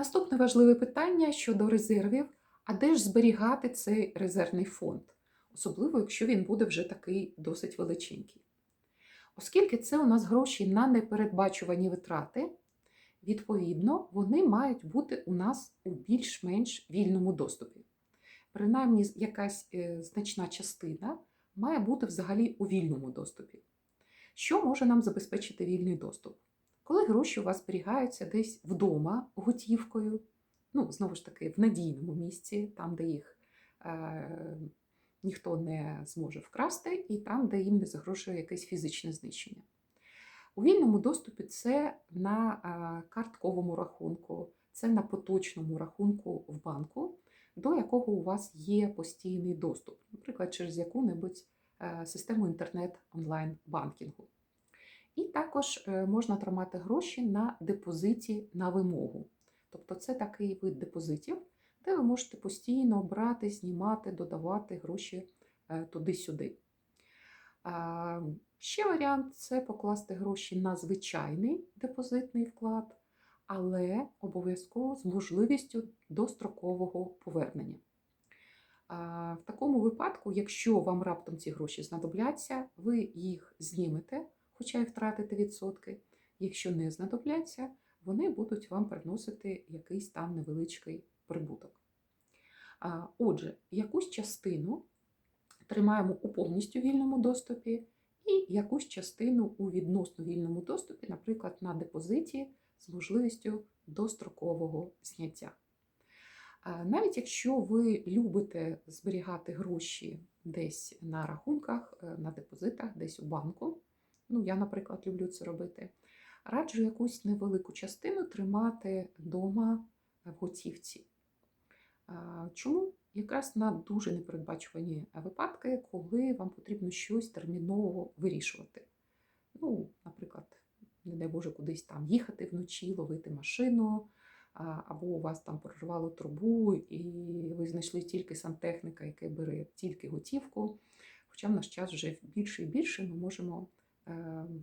Наступне важливе питання щодо резервів. А де ж зберігати цей резервний фонд? Особливо, якщо він буде вже такий досить величенький. Оскільки це у нас гроші на непередбачувані витрати, відповідно, вони мають бути у нас у більш-менш вільному доступі. Принаймні, якась е, значна частина має бути взагалі у вільному доступі. Що може нам забезпечити вільний доступ? Гроші у вас зберігаються десь вдома готівкою, ну, знову ж таки, в надійному місці, там, де їх е, ніхто не зможе вкрасти, і там, де їм не загрожує якесь фізичне знищення. У вільному доступі це на е, картковому рахунку, це на поточному рахунку в банку, до якого у вас є постійний доступ, наприклад, через яку-небудь е, систему інтернет-онлайн-банкінгу. І також е, можна тримати гроші на депозиті на вимогу. Тобто це такий вид депозитів, де ви можете постійно брати, знімати, додавати гроші е, туди-сюди. Ще варіант це покласти гроші на звичайний депозитний вклад, але обов'язково з можливістю дострокового повернення. В такому випадку, якщо вам раптом ці гроші знадобляться, ви їх знімете, хоча й втратите відсотки. Якщо не знадобляться, вони будуть вам приносити якийсь там невеличкий прибуток. Отже, якусь частину тримаємо у повністю вільному доступі, і якусь частину у відносно вільному доступі, наприклад, на депозиті з можливістю дострокового зняття. Навіть якщо ви любите зберігати гроші десь на рахунках, е, на депозитах, десь у банку, ну я, наприклад, люблю це робити, раджу якусь невелику частину тримати вдома в готівці. Чому? Якраз на дуже непередбачувані випадки, коли вам потрібно щось терміново вирішувати. Ну, наприклад, не дай Боже, кудись там їхати вночі, ловити машину, або у вас там прорвало трубу, і ви знайшли тільки сантехніка, який бере тільки готівку. Хоча в наш час вже більше і більше ми можемо е,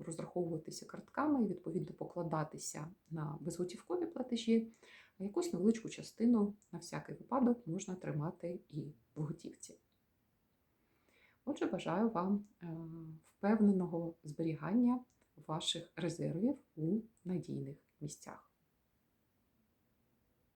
розраховуватися картками і відповідно покладатися на безготівкові платежі. А якусь невеличку частину на всякий випадок можна тримати і в готівці. Отже, бажаю вам е, впевненого зберігання ваших резервів у надійних місцях.